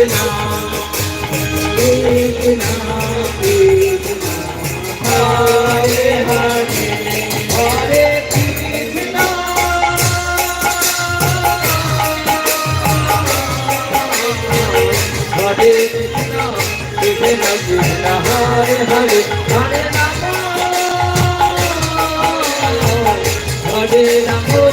Hare Hare Hare Hare Ramo, Ramo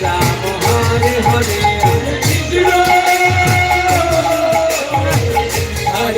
Ramo, Hare Hare.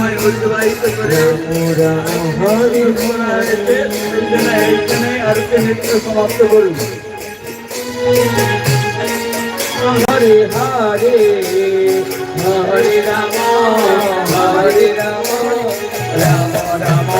સમાપ્ત કરું હરે હરે હરે રામ હરે રામ રામ રામ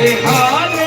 हाल